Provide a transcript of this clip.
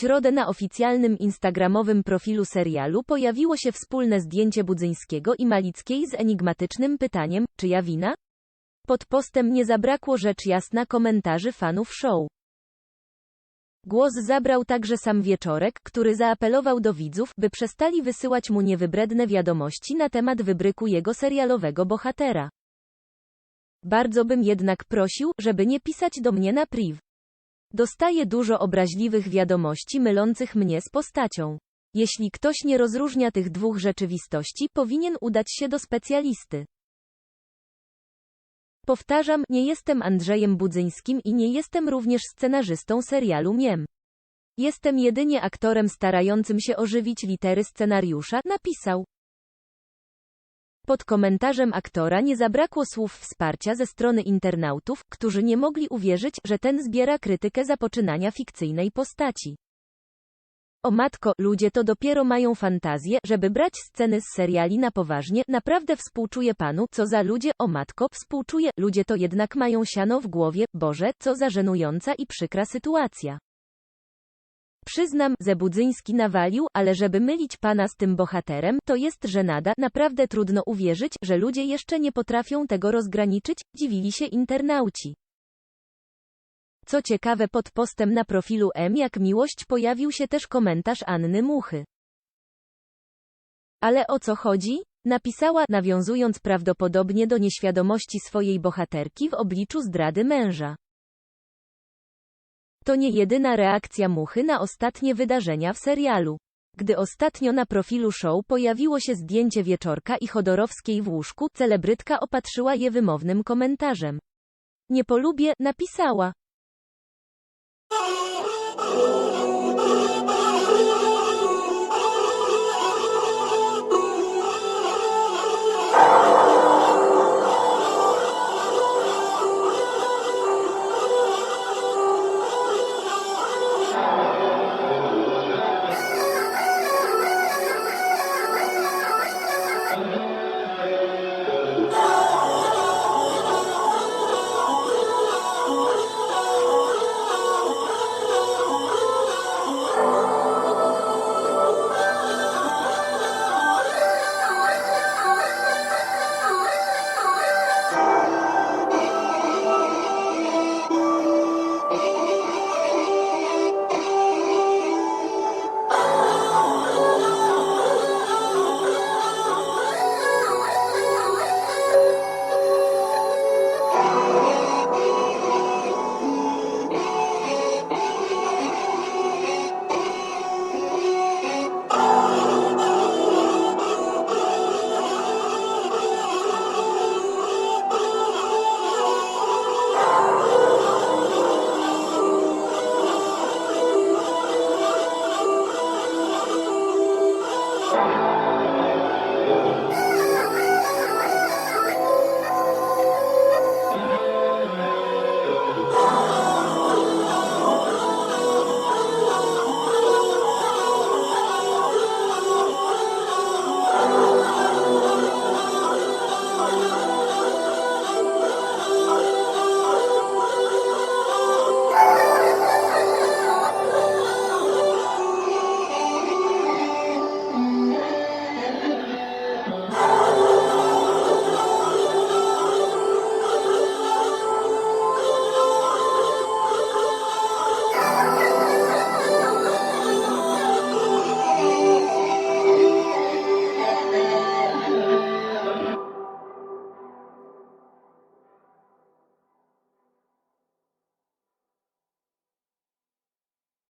środę na oficjalnym instagramowym profilu serialu pojawiło się wspólne zdjęcie Budzyńskiego i Malickiej z enigmatycznym pytaniem, czyja wina? Pod postem nie zabrakło rzecz jasna komentarzy fanów show. Głos zabrał także sam Wieczorek, który zaapelował do widzów, by przestali wysyłać mu niewybredne wiadomości na temat wybryku jego serialowego bohatera. Bardzo bym jednak prosił, żeby nie pisać do mnie na priv. Dostaję dużo obraźliwych wiadomości mylących mnie z postacią. Jeśli ktoś nie rozróżnia tych dwóch rzeczywistości, powinien udać się do specjalisty. Powtarzam, nie jestem Andrzejem Budzyńskim i nie jestem również scenarzystą serialu Miem. Jestem jedynie aktorem starającym się ożywić litery scenariusza, napisał. Pod komentarzem aktora nie zabrakło słów wsparcia ze strony internautów, którzy nie mogli uwierzyć, że ten zbiera krytykę za poczynania fikcyjnej postaci. O matko, ludzie to dopiero mają fantazję, żeby brać sceny z seriali na poważnie, naprawdę współczuję panu, co za ludzie, o matko, współczuję, ludzie to jednak mają siano w głowie, Boże, co za żenująca i przykra sytuacja. Przyznam, Zebudzyński nawalił, ale żeby mylić pana z tym bohaterem, to jest żenada, naprawdę trudno uwierzyć, że ludzie jeszcze nie potrafią tego rozgraniczyć, dziwili się internauci. Co ciekawe pod postem na profilu M jak miłość pojawił się też komentarz Anny Muchy. Ale o co chodzi? Napisała, nawiązując prawdopodobnie do nieświadomości swojej bohaterki w obliczu zdrady męża. To nie jedyna reakcja Muchy na ostatnie wydarzenia w serialu. Gdy ostatnio na profilu show pojawiło się zdjęcie Wieczorka i Chodorowskiej w łóżku, celebrytka opatrzyła je wymownym komentarzem. Nie polubię, napisała.